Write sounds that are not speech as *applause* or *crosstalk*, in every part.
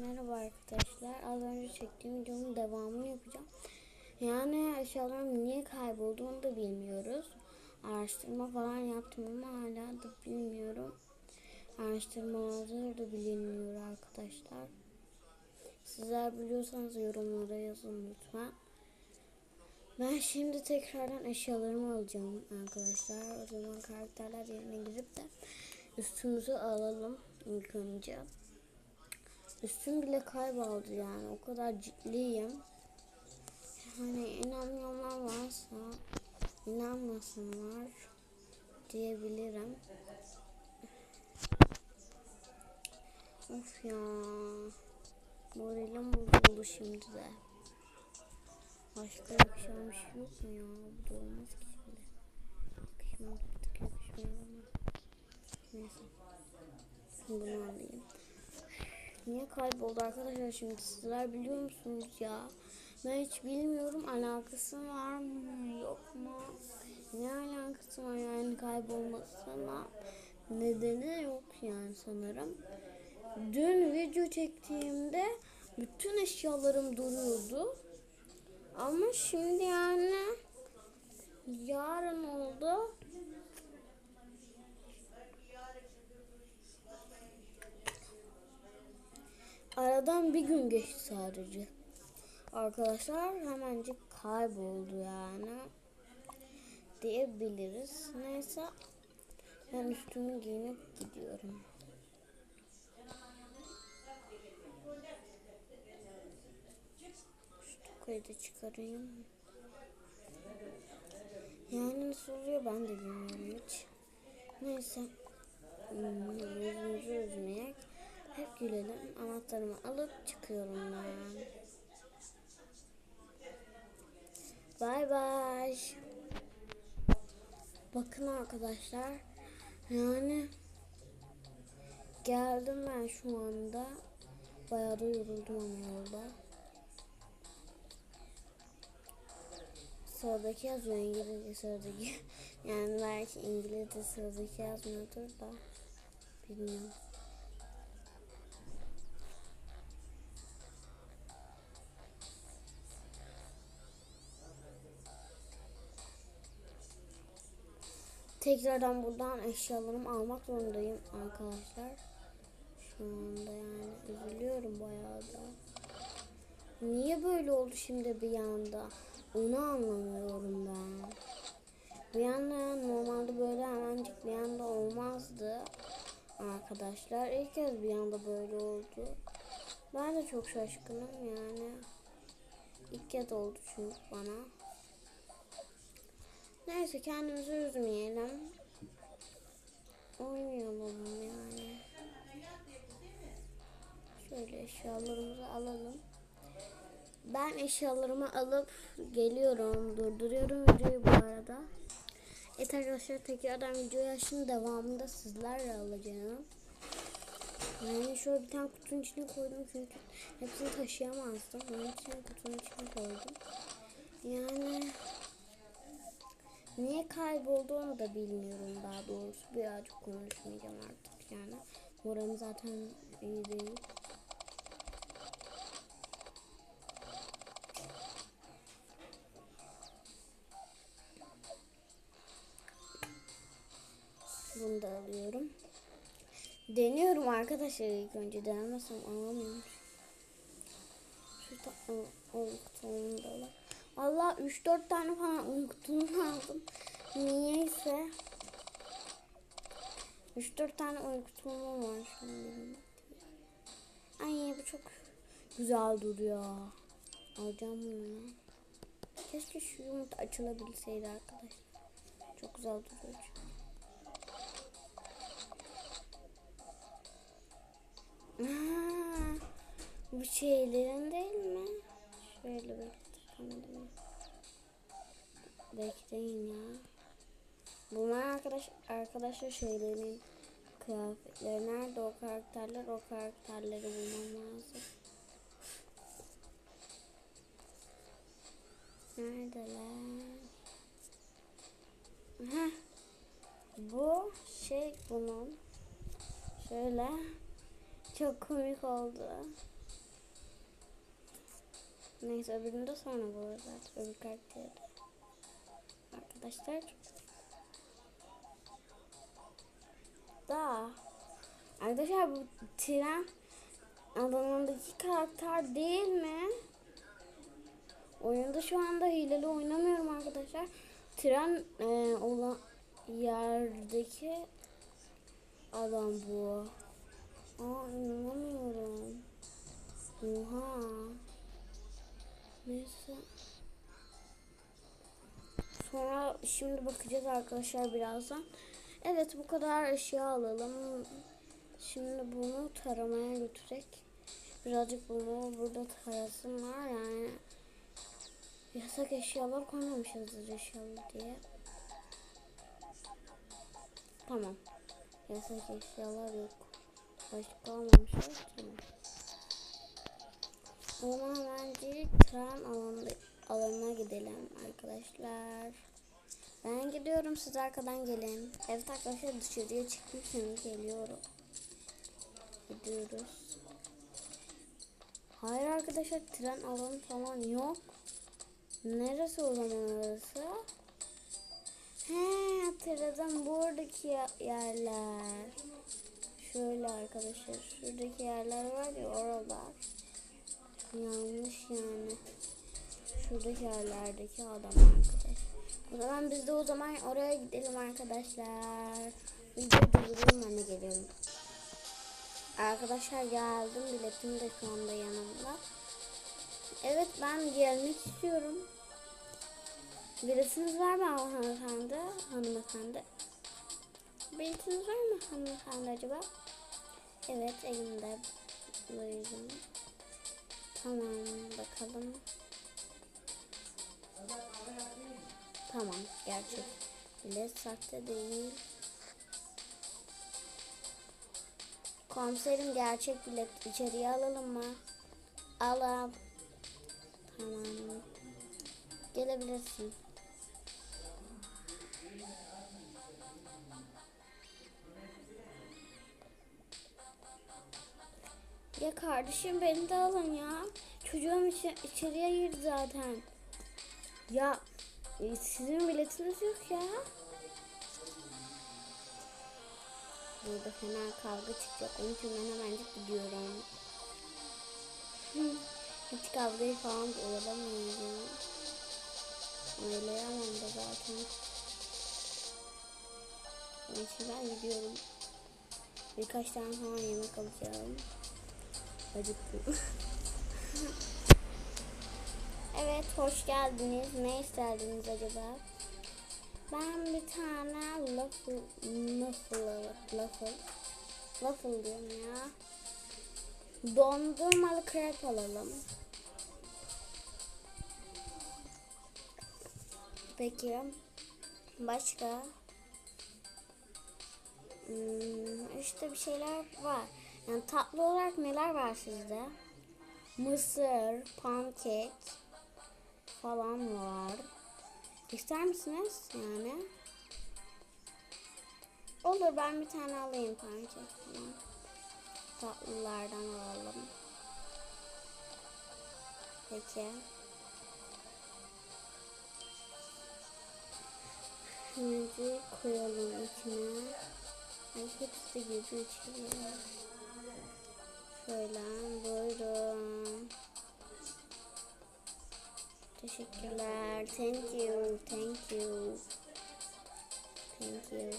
Merhaba arkadaşlar. Az önce çektiğim videonun devamını yapacağım. Yani eşyalarım niye kayboldu onu da bilmiyoruz. Araştırma falan yaptım ama hala da bilmiyorum. Araştırmalar da bilinmiyor arkadaşlar. Sizler biliyorsanız yorumlara yazın lütfen. Ben şimdi tekrardan eşyalarımı alacağım arkadaşlar. O zaman karakterler yerine girip de üstümüzü alalım ilk önce. Üstüm bile kayboldu yani. O kadar ciddiyim. Hani inanmayanlar varsa inanmasınlar diyebilirim. Of ya. Moralim bozuldu şimdi de. Başka yakışan bir şey yok mu ya? Bu da olmaz ki şimdi. Yakışmıyor ama. Neyse. Bunu alayım. Niye kayboldu arkadaşlar şimdi sizler biliyor musunuz ya? Ben hiç bilmiyorum alakası var mı yok mu? Ne alakası var yani kaybolmasına? Nedeni yok yani sanırım. Dün video çektiğimde bütün eşyalarım duruyordu. Ama şimdi yani yarın oldu. Aradan bir gün geçti sadece. Arkadaşlar hemencik kayboldu yani. Diyebiliriz. Neyse. Ben üstümü giyinip gidiyorum. Şu çıkarayım. Yani nasıl oluyor ben de bilmiyorum hiç. Neyse. Hmm, Yüzümüzü üzmeyek. Hep gülelim. Anahtarımı alıp çıkıyorum ben. Bay bay. Bakın arkadaşlar. Yani geldim ben şu anda. Bayağı da yoruldum ama yolda. Sıradaki yazıyor İngilizce sıradaki. *laughs* Yani belki İngilizce sıradaki yazmıyordur da. Bilmiyorum. Tekrardan buradan eşyalarımı almak zorundayım arkadaşlar. Şu anda yani üzülüyorum bayağı da. Niye böyle oldu şimdi bir anda? Onu anlamıyorum ben. Bir anda normalde böyle hemencik bir anda olmazdı. Arkadaşlar ilk kez bir anda böyle oldu. Ben de çok şaşkınım yani. İlk kez oldu çünkü bana. Neyse kendimizi üzmeyelim. Oynayalım yani. Şöyle eşyalarımızı alalım. Ben eşyalarımı alıp geliyorum. Durduruyorum videoyu bu arada. Evet arkadaşlar tekrardan videoya şimdi devamında sizlerle alacağım. Yani şöyle bir tane kutunun içine koydum çünkü hepsini taşıyamazdım. Onun için kutunun içine koydum. Yani Niye kayboldu onu da bilmiyorum daha doğrusu. Birazcık konuşmayacağım artık yani. Moralim zaten iyi değil. Bunu da alıyorum. Deniyorum arkadaşlar ilk önce denemesem alamıyorum. Şurada uykutumu da alalım. Allah 3-4 tane falan uykutumu aldım. Niyeyse. 3-4 tane uykutumum var şimdi. Ay bu çok güzel duruyor. Alacağım bunu. Keşke şu yumurta açılabilseydi arkadaşlar. Çok güzel duruyor. Aa, bu şeylerin değil mi? Şöyle bir Bekleyin ya. Bunlar arkadaş arkadaşlar şeylerin kıyafetleri. Nerede o karakterler? O karakterleri bulmam lazım. Neredeler? Heh. Bu şey bunun şöyle Çok komik oldu. Neyse öbürünü de sonra buluruz artık. Öbür karakteri. Arkadaşlar. Da. Arkadaşlar bu tren alanındaki karakter değil mi? Oyunda şu anda hileli oynamıyorum arkadaşlar. Tren e, olan yerdeki adam bu. Aa inanamıyorum. Oha. Neyse. Sonra şimdi bakacağız arkadaşlar birazdan. Evet bu kadar eşya alalım. Şimdi bunu taramaya götürek. Birazcık bunu burada tarasın var yani. Yasak eşyalar koymamışızdır inşallah diye. Tamam. Yasak eşyalar yok. Başka almamışlar. Tamam. O zaman bence tren alanı, alanına gidelim arkadaşlar. Ben gidiyorum siz arkadan gelin. Evet arkadaşlar dışarıya çıktım şimdi geliyorum. Gidiyoruz. Hayır arkadaşlar tren alanı falan yok. Neresi o zaman orası? He hatırladım buradaki yerler. Şöyle arkadaşlar şuradaki yerler var ya oralar. Yanlış yani. Şuradaki yerlerdeki adam arkadaş. O zaman biz de o zaman oraya gidelim arkadaşlar. Video durdurayım ben de geliyorum. Arkadaşlar geldim. Biletim de şu anda yanımda. Evet ben gelmek istiyorum. Biletiniz var mı hanımefendi? Hanımefendi. Biletiniz var mı hanımefendi acaba? Evet elimde. Buyurun. Tamam bakalım. Tamam gerçek. Bilet sahte değil. Komiserim gerçek bilet içeriye alalım mı? Alalım. Tamam. Gelebilirsin. Ya kardeşim beni de alın ya. Çocuğum içi, içeriye girdi zaten. Ya e, sizin biletiniz yok ya. Burada fena kavga çıkacak. Onun için ben hemencik gidiyorum. Hiç kavgayı falan oyalamayacağım. Oyalayamam da zaten. Onun için ben gidiyorum. Birkaç tane falan yemek alacağım. Acıktım. evet hoş geldiniz. Ne isterdiniz acaba? Ben bir tane waffle, waffle, waffle, waffle diyorum ya. Dondurmalı krep alalım. Peki. Başka? Hmm, işte bir şeyler var. Yani tatlı olarak neler var sizde? Mısır, pankek falan var. İster misiniz yani? Olur ben bir tane alayım pankek falan. Tatlılardan alalım. Peki. Şimdi koyalım içine. Ay hepsi giriyor içine. Şöyle buyurun. Teşekkürler. Thank you. Thank you. Thank you.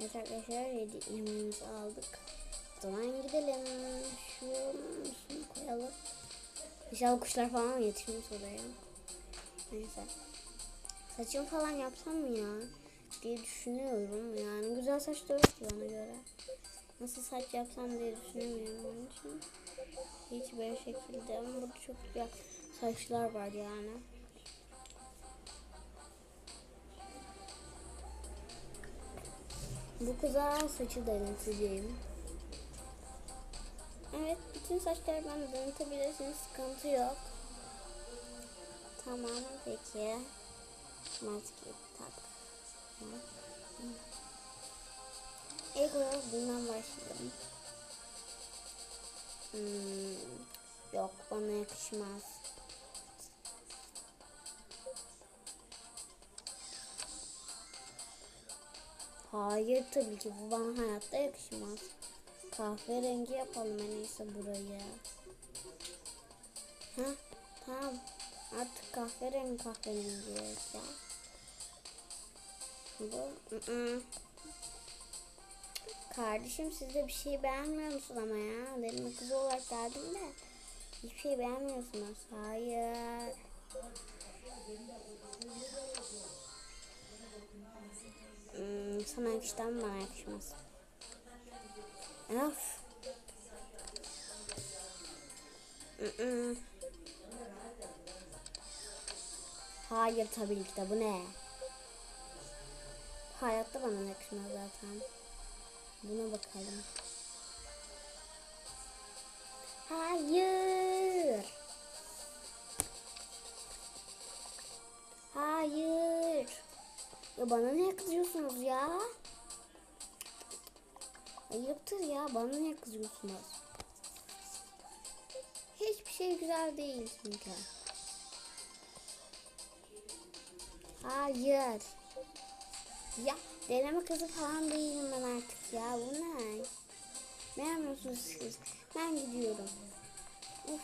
Evet arkadaşlar yemeğimizi aldık. O zaman gidelim. Şunu koyalım. İnşallah kuşlar falan yetişmiş oraya. Neyse. Saçım falan yapsam mı ya? diye düşünüyorum. Yani güzel saç da bana göre. Nasıl saç yapsam diye düşünüyorum onun için. Hiçbir şekilde ama burada çok güzel saçlar var yani. Bu kıza saçı deneteceğim. Evet, bütün saçları ben denetebilirsiniz. Sıkıntı yok. Tamam, peki. Maske olarak bundan başlayalım. Hmm, yok bana yakışmaz. Hayır tabii ki bu bana hayatta yakışmaz. Kahverengi yapalım en iyisi burayı. Ha tamam. Artık kahverengi kahverengi ya. Bu ı-ı. Kardeşim siz de bir şey beğenmiyor musun ama ya? Benim kız olarak geldim de hiçbir şey beğenmiyorsunuz. Hayır. Hmm, sana yakıştan bana yakışmaz. Of. Hayır tabii ki de bu ne? Hayatta bana yakışmaz Ya bana niye kızıyorsunuz ya? Ayıptır ya bana niye kızıyorsunuz? Hiçbir şey güzel değil çünkü. Hayır. Ya deneme kızı falan değilim ben artık ya. Bu ne? Beğenmiyorsunuz siz. Ben gidiyorum. Of.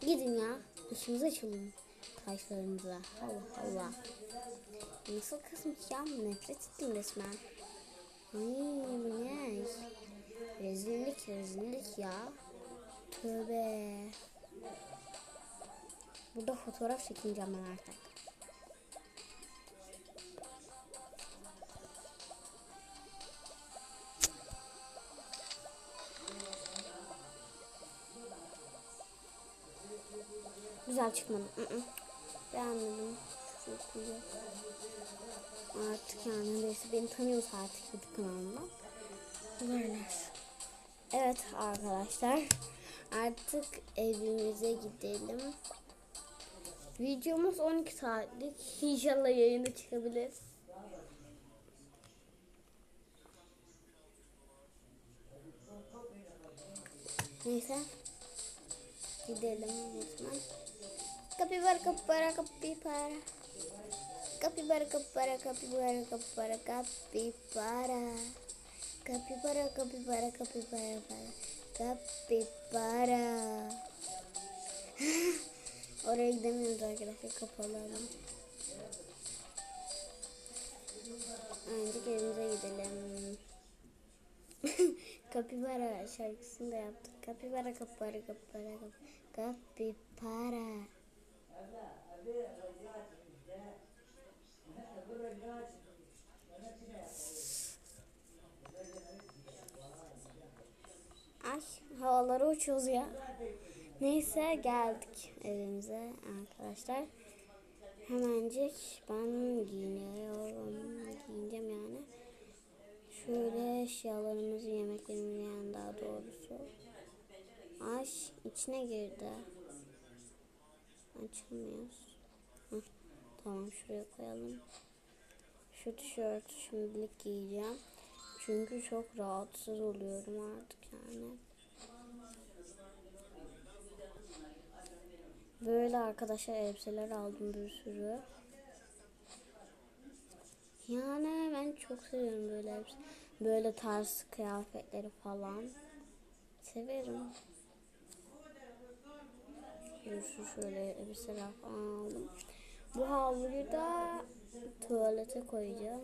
Gidin ya. İşinize açılın. Taşlarınıza. Allah Allah. Nasıl kızmış ya? Nefret ettim resmen. Ay bu ne? Rezillik rezillik ya. Tövbe. Burada fotoğraf çekeceğim ben artık. Güzel çıkmadı. Beğenmedim. Güzel. Artık yani neyse beni tanıyoruz artık YouTube kanalımdan. Böyle. Evet arkadaşlar. Artık evimize gidelim. Videomuz 12 saatlik. İnşallah yayına çıkabilir. Neyse. Gidelim resmen. Kapibara kapibara kapibara. Kapibara kapibara kapibara kapibara kapibara. Kapibara kapibara kapibara kapibara. Oraya gidemiyoruz arkadaşlar kapalı alan. Önce evimize gidelim. Kapibara şarkısını da yaptık. Kapibara kapibara kapibara kapibara. Ay havalara uçuyoruz ya. Neyse geldik evimize arkadaşlar. Hemencik ben giyiniyorum. Giyineceğim yani. Şöyle eşyalarımızı, yemeklerimizi yani daha doğrusu. Ay içine girdi. Açamıyoruz. Heh, tamam şuraya koyalım. Şu tişörtü şimdilik giyeceğim. Çünkü çok rahatsız oluyorum artık yani. Böyle arkadaşlar elbiseler aldım bir sürü. Yani ben çok seviyorum böyle elbise. Böyle tarz kıyafetleri falan. Severim. Bir sürü şöyle elbiseler falan aldım. Bu havluyu da tuvalete koyacağım.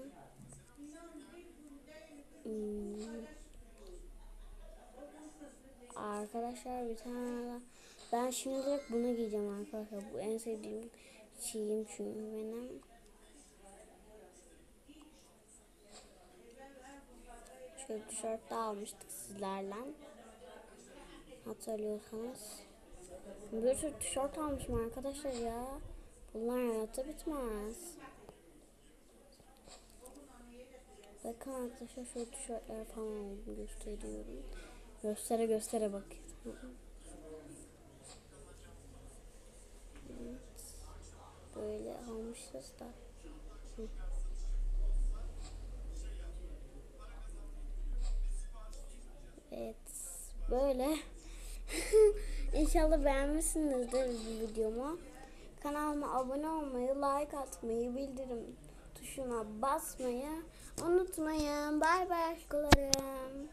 Hmm. Arkadaşlar bir tane daha. Ben şimdilik bunu giyeceğim arkadaşlar. Bu en sevdiğim şeyim çünkü benim. Şöyle tişört de almıştık sizlerle. Hatırlıyorsanız. Bir sürü tişört almışım arkadaşlar ya. Bunlar hayatta bitmez. Bakın arkadaşlar şu tişörtler falan gösteriyorum. Göstere göstere bakıyorum. Evet. Böyle almışız da. Hı. Evet böyle. *laughs* İnşallah beğenmişsinizdir videomu. Kanalıma abone olmayı, like atmayı, bildirim tuşuna basmayı unutmayın. Bay bay aşklarım.